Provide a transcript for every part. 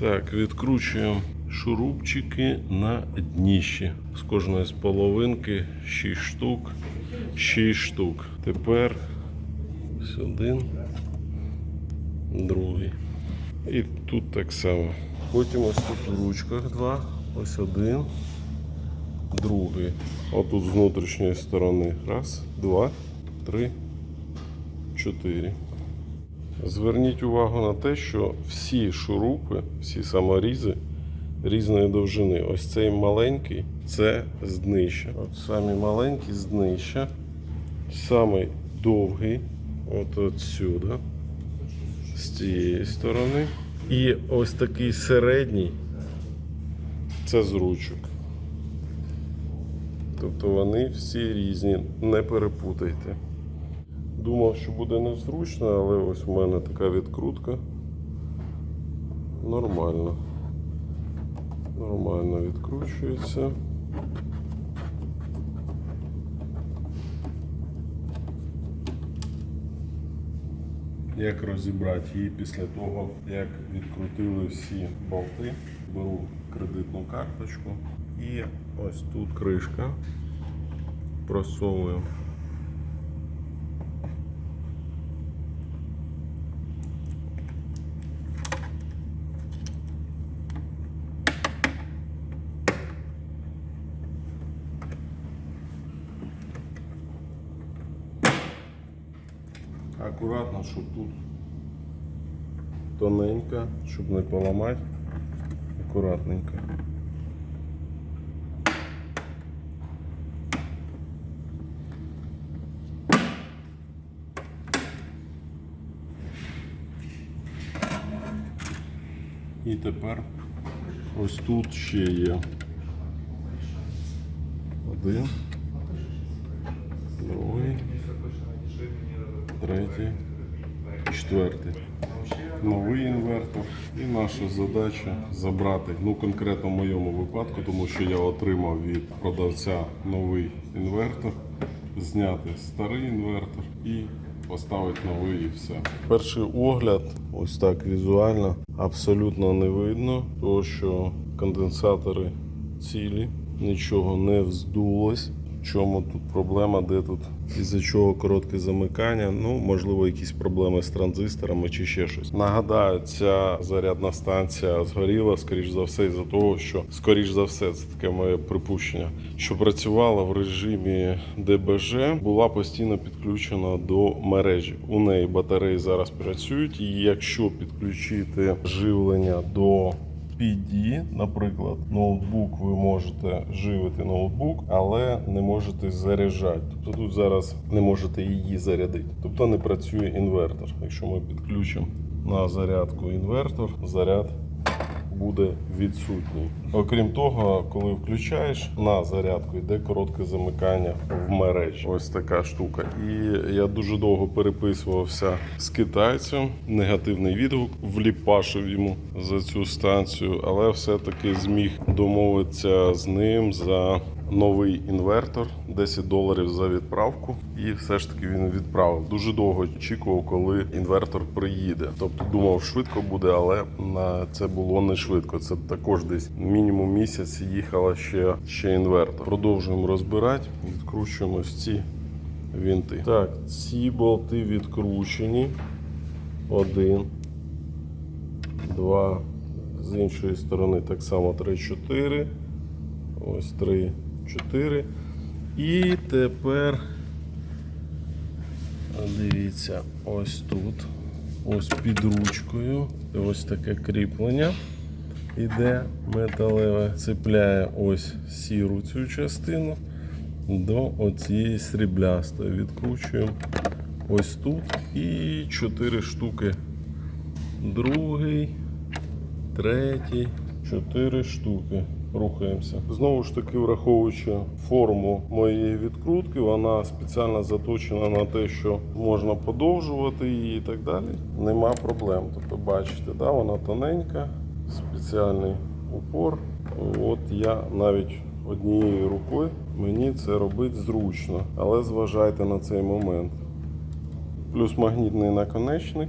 Так, відкручуємо шурупчики на дніщі. З кожної з половинки 6 штук. 6 штук. Тепер один, другий. І тут так само. Потім ось тут в ручках два. Ось один, другий. Отут з внутрішньої сторони. Раз, два, три, чотири. Зверніть увагу на те, що всі шурупи, всі саморізи різної довжини. Ось цей маленький це з днища. От самі маленькі з днища. Самий довгий, от отсюди, з цієї сторони. І ось такий середній це з ручок. Тобто вони всі різні, не перепутайте. Думав, що буде незручно, але ось у мене така відкрутка. Нормально. Нормально відкручується. Як розібрати її після того, як відкрутили всі болти, беру кредитну карточку і ось тут кришка. Просовую Акуратно, щоб тут тоненько, щоб не поламати. Акуратненько. І тепер ось тут ще є один, третій, четвертий. Новий інвертор. І наша задача забрати, ну конкретно в моєму випадку, тому що я отримав від продавця новий інвертор, зняти старий інвертор і поставити новий і все. Перший огляд, ось так візуально, абсолютно не видно, тому що конденсатори цілі, нічого не вздулось. Чому тут проблема, де тут із-за чого коротке замикання? Ну, можливо, якісь проблеми з транзисторами чи ще щось. Нагадаю, ця зарядна станція згоріла, скоріш за все, із-за того, що скоріш за все, це таке моє припущення, що працювала в режимі ДБЖ, була постійно підключена до мережі. У неї батареї зараз працюють, і якщо підключити живлення до PD, наприклад, ноутбук, ви можете живити ноутбук, але не можете заряджати. Тобто тут зараз не можете її зарядити. Тобто не працює інвертор. Якщо ми підключимо на зарядку інвертор, заряд буде відсутній. Окрім того, коли включаєш на зарядку, йде коротке замикання в мережі. Ось така штука. І я дуже довго переписувався з китайцем. Негативний відгук вліпашив йому за цю станцію, але все-таки зміг домовитися з ним за новий інвертор, 10 доларів за відправку, і все ж таки він відправив. Дуже довго очікував, коли інвертор приїде. Тобто думав, швидко буде, але на це було не швидко. Це також десь мінімум місяць їхала ще, ще інвертор. Продовжуємо розбирати, відкручуємо ось ці вінти. Так, ці болти відкручені. Один, два. З іншої сторони так само 3-4. Ось 3, 4. І тепер дивіться, ось тут, ось під ручкою. Ось таке кріплення іде металеве, цепляє ось сіру цю частину до оцієї сріблястої. Відкручуємо ось тут і 4 штуки. Другий, третій, чотири штуки. Рухаємося. Знову ж таки, враховуючи форму моєї відкрутки, вона спеціально заточена на те, що можна подовжувати її і так далі. Нема проблем. Тобто, бачите, да, вона тоненька, спеціальний упор. От я навіть однією рукою мені це робить зручно, але зважайте на цей момент. Плюс магнітний наконечник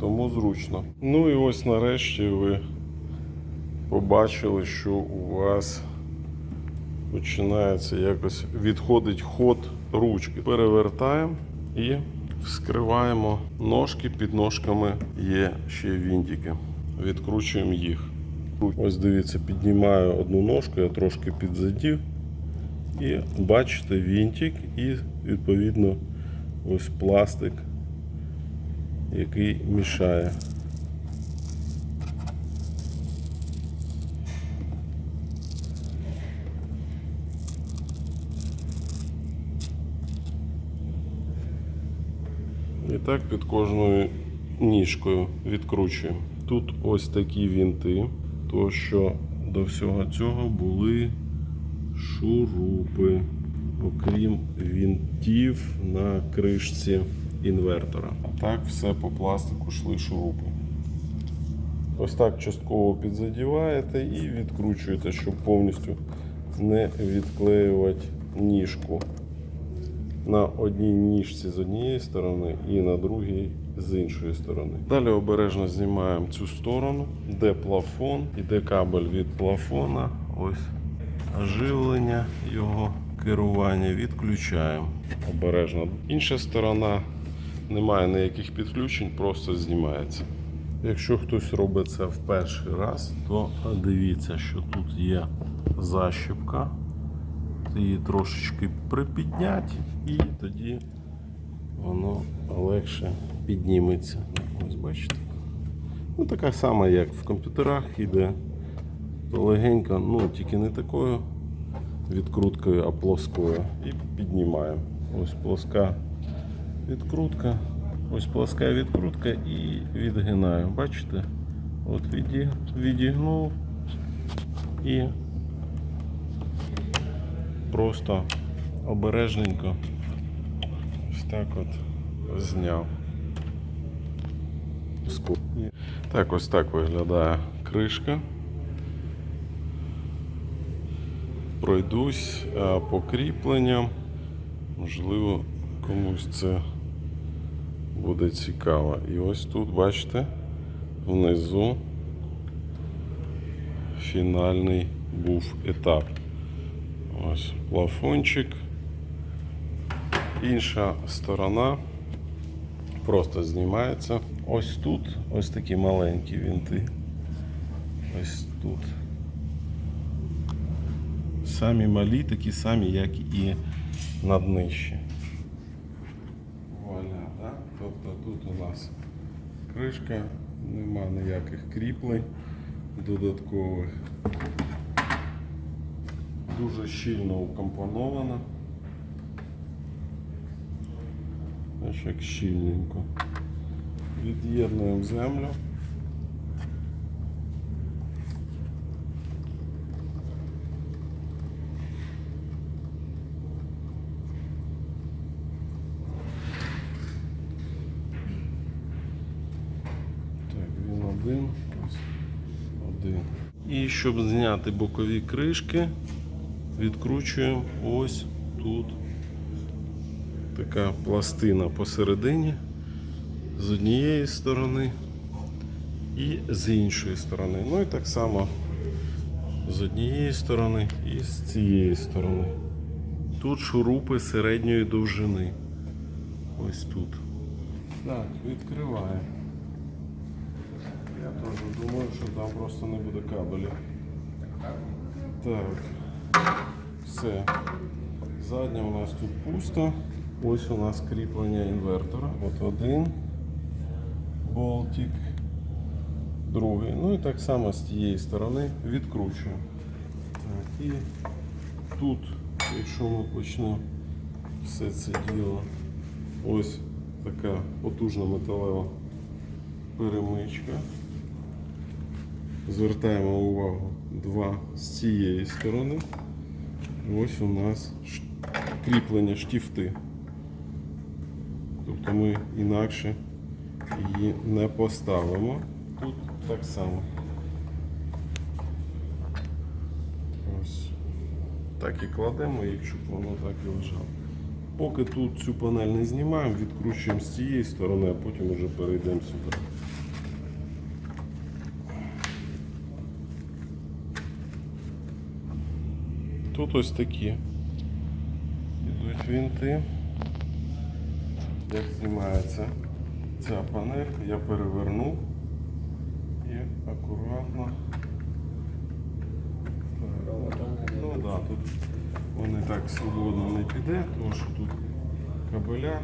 тому зручно. Ну і ось нарешті ви побачили, що у вас починається якось відходить ход ручки. Перевертаємо і вскриваємо ножки. Під ножками є ще вінтики. Відкручуємо їх. Ось дивіться, піднімаю одну ножку, я трошки підзадів. І бачите вінтик і відповідно ось пластик, який мішає. Так під кожною ніжкою відкручуємо. Тут ось такі вінти, то що до всього цього були шурупи, окрім вінтів на кришці інвертора. А так все по пластику йшли шурупи. Ось так частково підзадіваєте і відкручуєте, щоб повністю не відклеювати ніжку на одній ніжці з однієї сторони і на другій з іншої сторони. Далі обережно знімаємо цю сторону, де плафон, іде кабель від плафона. Ось живлення його керування відключаємо обережно. Інша сторона немає ніяких підключень, просто знімається. Якщо хтось робить це в перший раз, то дивіться, що тут є защіпка її трошечки припідняти, і тоді воно легше підніметься. Ось бачите. Ну, така сама, як в комп'ютерах іде. То легенько, ну тільки не такою відкруткою, а плоскою. І піднімаємо. Ось плоска відкрутка. Ось плоска відкрутка і відгинаю. Бачите? От відігнув і просто обережненько ось так от зняв. Так, ось так виглядає кришка. Пройдусь а, по кріпленням. Можливо, комусь це буде цікаво. І ось тут, бачите, внизу фінальний був етап. Ось плафончик. Інша сторона просто знімається. Ось тут ось такі маленькі вінти. Ось тут. Самі малі, такі самі, як і на днищі. Вуаля, да? Тобто тут у нас кришка, нема ніяких кріплень додаткових дуже щільно укомпонована. Ось як щільненько. Від'єднуємо землю. Так, один, ось один. І щоб зняти бокові кришки, відкручуємо ось тут така пластина посередині з однієї сторони і з іншої сторони. Ну і так само з однієї сторони і з цієї сторони. Тут шурупи середньої довжини. Ось тут. Так, відкриваємо. Я теж думаю, що там просто не буде кабелів. Так. Все. Задня у нас тут пусто. Ось у нас кріплення інвертора. От один болтик, другий. Ну і так само з тієї сторони відкручуємо. Так, і тут, якщо ми почнемо все це діло, ось така потужна металева перемичка. Звертаємо увагу два з цієї сторони. Ось у нас кріплення штифти. Тобто ми інакше її не поставимо. Тут так само. Ось. Так і кладемо, їх, щоб воно так і лежало. Поки тут цю панель не знімаємо, відкручуємо з цієї сторони, а потім вже перейдемо сюди. Тут ось такі. Ідуть вінти. Як знімається ця панель, я перевернув і акуратно. Ну да, тут вони так свободно не піде, тому що тут кабеля.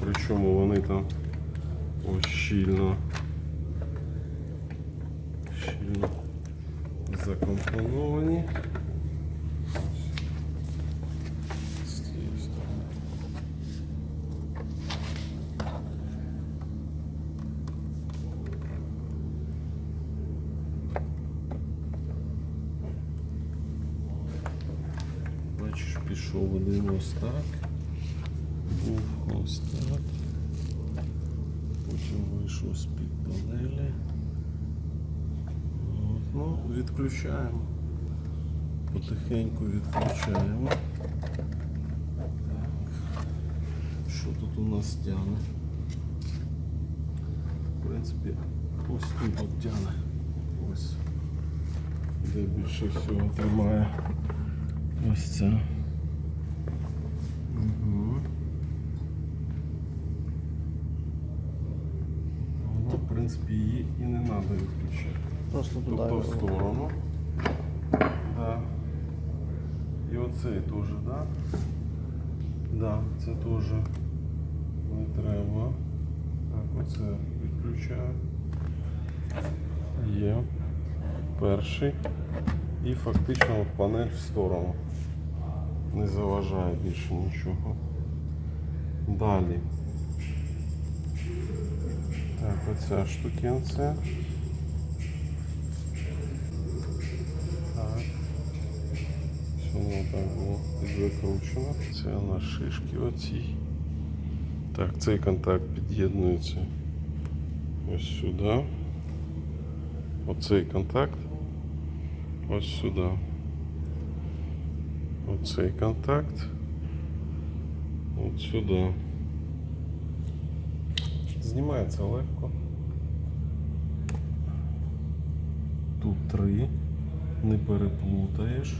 Причому вони там ось щільно. Щільно закомпоновані. Ось з цієї сторони. Бачиш, пішов один ось так, був ось так, потім вийшов з-під панелі. От, ну, відключаємо. Потихеньку відключаємо. Так. Що тут у нас тяне? В принципі, ось тут от тяне. Ось. Де більше всього тримає. Ось це. Угу. Воно, в принципі, її і не треба відключати. Просто туди. Тобто в сторону. Да. І оцей теж, да? Да, це теж не треба. Так, оце відключаю. Є. Перший. І фактично от панель в сторону. Не заважає більше нічого. Далі. Так, оця штукенція. Так. Все воно так було закручено. Це на шишки оцій. Так, цей контакт під'єднується ось сюди. Оцей контакт ось сюди. Оцей контакт. От сюди. Знімається легко. Тут три, не переплутаєш.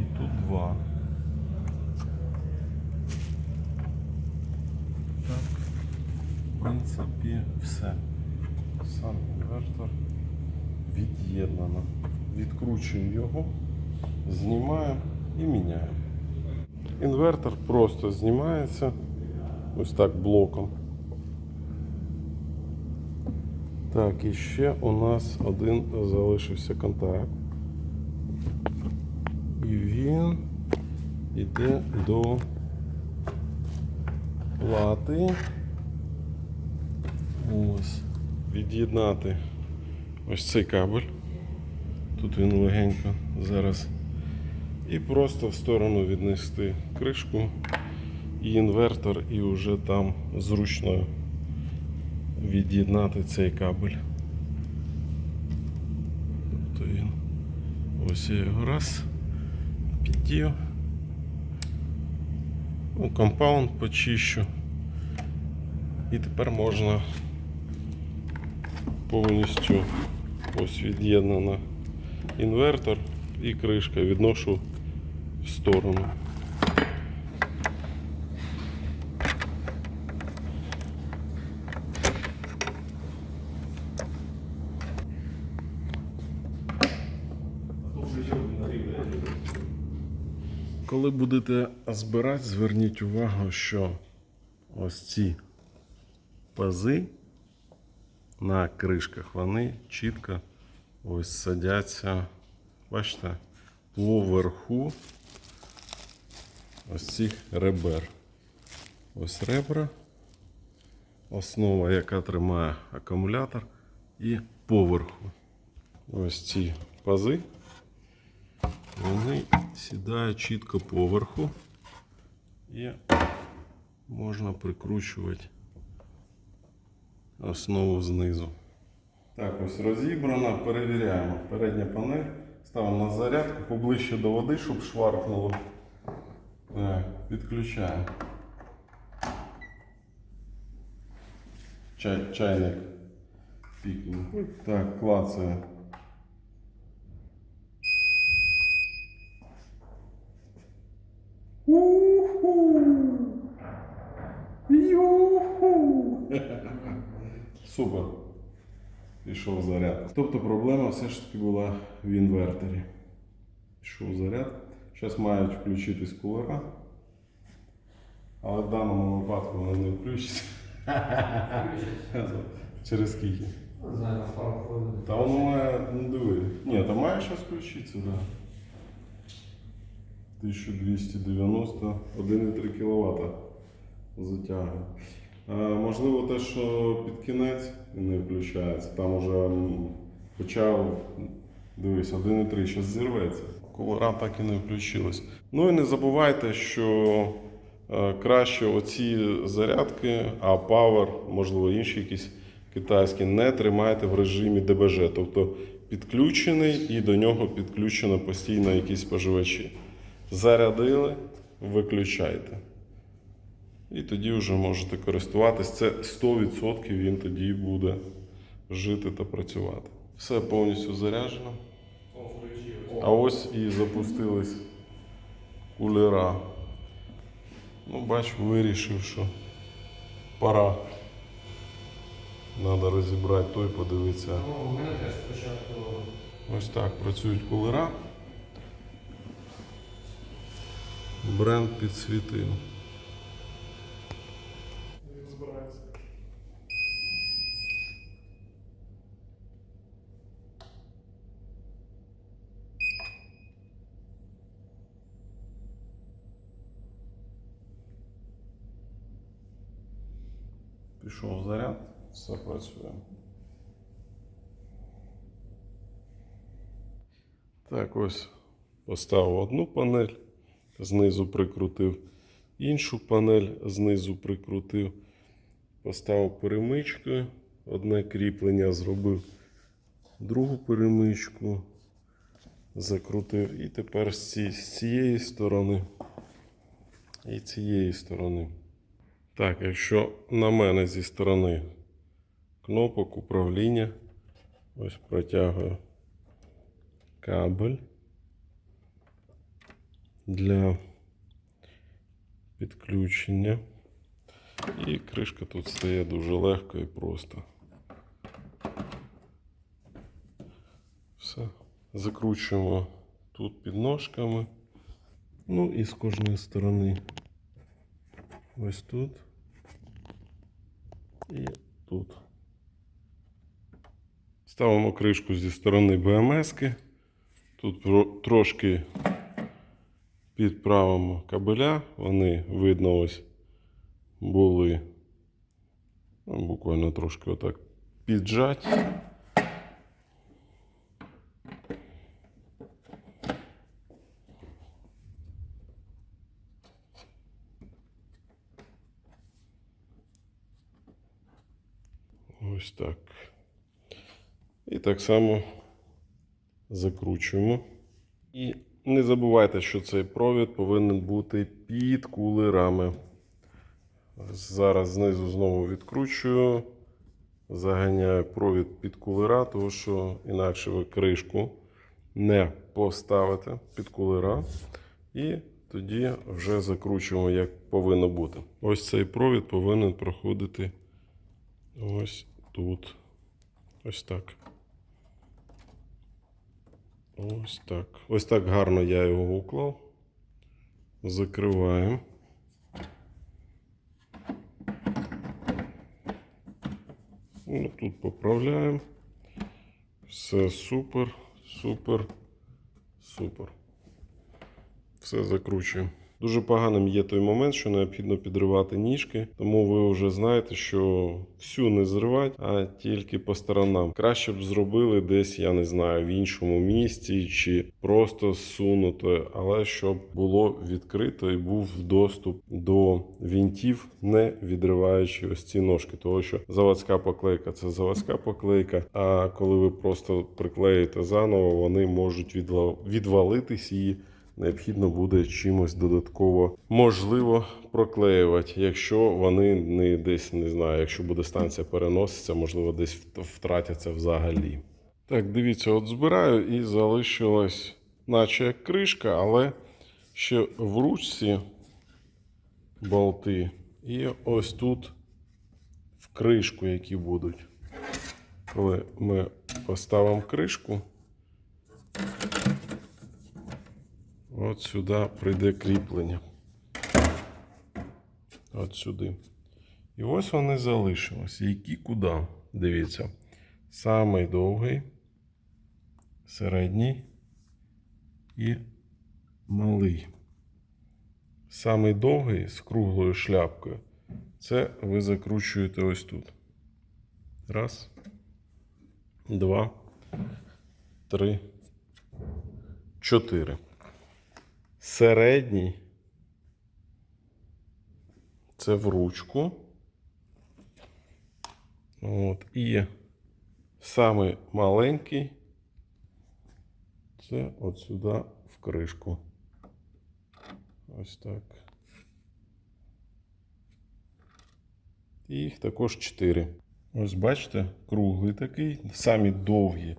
І тут два. Так, в принципі, все. Сам інвертор від'єднано. Відкручуємо його, знімаємо і міняємо. Інвертор просто знімається ось так блоком. Так, і ще у нас один залишився контакт. І він йде до плати. Ось. Від'єднати ось цей кабель. Тут він легенько зараз. І просто в сторону віднести кришку і інвертор, і вже там зручно від'єднати цей кабель. Тобто він ось я його раз піддів. Ну, компаунд почищу. І тепер можна повністю ось від'єднано інвертор і кришка відношу в сторону. Коли будете збирати, зверніть увагу, що ось ці пази на кришках, вони чітко ось садяться, бачите, поверху ось цих ребер. Ось ребра, основа, яка тримає акумулятор, і поверху. Ось ці пази. Вони сідають чітко поверху і можна прикручувати основу знизу. Так, ось розібрано, перевіряємо. Передня панель. Ставимо на зарядку поближче до води, щоб шваркнуло. Так, відключаємо. Чай, чайник пікнув. Так, клацає. Уху! Юху! Супер. Пішов заряд. Тобто проблема все ж таки була в інверторі. Пішов заряд. Зараз мають включитись кулера. Але в даному випадку вони не включаться. Через скільки? Не знаю, пару хвилин. Та воно має, ну диви. Ні, та має зараз включитися, так. Да. 1290, 1,3 кВт затягує. Можливо, те, що під кінець не включається. Там уже почав, дивись, 1,3 зараз зірветься. Кулера так і не включилась. Ну і не забувайте, що е, краще оці зарядки, а Power, можливо, інші якісь китайські, не тримайте в режимі ДБЖ. Тобто підключений і до нього підключено постійно якісь споживачі. Зарядили, виключайте. І тоді вже можете користуватись. Це 100% він тоді буде жити та працювати. Все повністю заряджено. А ось і запустились кулера. Ну, бач, вирішив, що пора. Треба розібрати той, подивитися. Ну, у мене теж спочатку Ось так працюють кулера. Бренд підсвітив. Пішов заряд, все працює. Так, ось поставив одну панель, знизу прикрутив іншу панель, знизу прикрутив, поставив перемичку, одне кріплення зробив, другу перемичку, закрутив. І тепер з цієї сторони і цієї сторони. Так, якщо на мене зі сторони кнопок управління, ось протягую кабель для підключення. І кришка тут стає дуже легко і просто. Все. Закручуємо тут підножками. Ну і з кожної сторони. Ось тут. І тут. Ставимо кришку зі сторони БМС-ки. Тут трошки підправимо кабеля. Вони, видно, ось були ну, буквально трошки отак піджаті. Ось так. І так само закручуємо. І не забувайте, що цей провід повинен бути під кулерами. Зараз знизу знову відкручую, заганяю провід під кулера, тому що інакше ви кришку не поставите під кулера. І тоді вже закручуємо, як повинно бути. Ось цей провід повинен проходити ось тут. Ось так. Ось так. Ось так гарно я його уклав. Закриваємо. Ну, тут поправляємо. Все супер, супер, супер. Все закручуємо. Дуже поганим є той момент, що необхідно підривати ніжки, тому ви вже знаєте, що всю не зривати, а тільки по сторонам. Краще б зробили десь, я не знаю, в іншому місці чи просто зсунуто, але щоб було відкрито і був доступ до вінтів, не відриваючи ось ці ножки. Тому що заводська поклейка це заводська поклейка. А коли ви просто приклеїте заново, вони можуть відвалитись і необхідно буде чимось додатково можливо проклеювати, якщо вони не десь не знаю, якщо буде станція переноситься, можливо, десь втратяться взагалі. Так, дивіться, от збираю і залишилась, наче як кришка, але ще в ручці болти. І ось тут в кришку, які будуть. Коли ми поставимо кришку, от сюди прийде кріплення. От сюди. І ось вони залишились. Які куди? Дивіться. Самий довгий, середній і малий. Самий довгий з круглою шляпкою. Це ви закручуєте ось тут. Раз. Два. Три. Чотири. Середній. Це в ручку. От. І самий маленький. Це от сюди в кришку. Ось так. І їх також 4. Ось бачите, круглий такий, самі довгі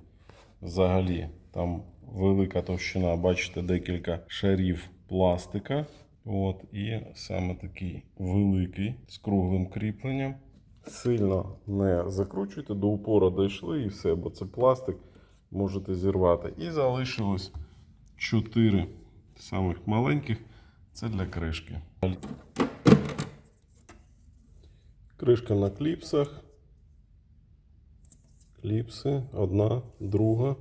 взагалі. Там велика товщина, бачите, декілька шарів пластика. От, і саме такий великий з круглим кріпленням. Сильно не закручуйте, до упору дійшли і все, бо це пластик, можете зірвати. І залишилось 4 самих маленьких. Це для кришки. Кришка на кліпсах. Кліпси. Одна, друга.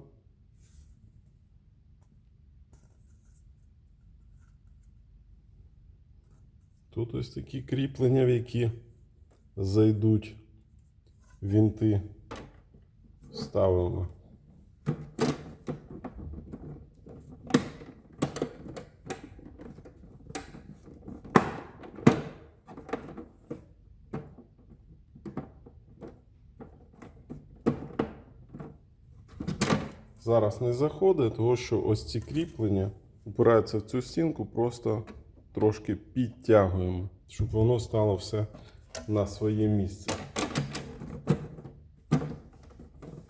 Тут ось такі кріплення, в які зайдуть вінти. Ставимо. Зараз не заходить, тому що ось ці кріплення опираються в цю стінку, просто трошки підтягуємо, щоб воно стало все на своє місце.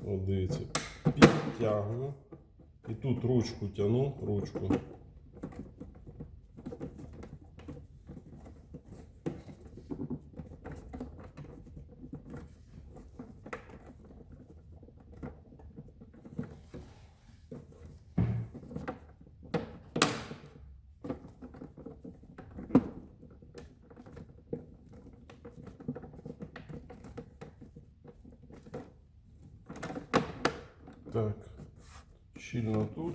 От дивіться, підтягую. І тут ручку тяну, ручку. Так, щільно тут.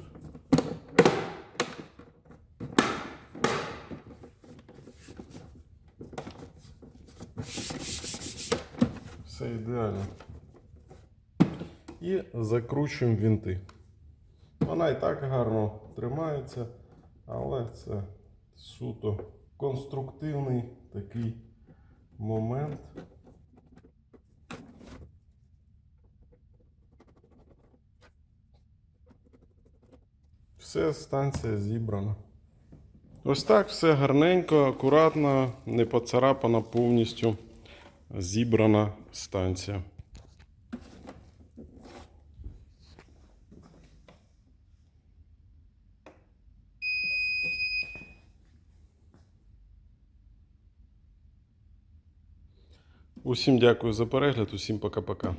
Все ідеально. І закручуємо вінти. Вона і так гарно тримається, але це суто конструктивний такий момент. Все, станція зібрана. Ось так все гарненько, акуратно, не поцарапана повністю зібрана станція. Усім дякую за перегляд, усім пока-пока.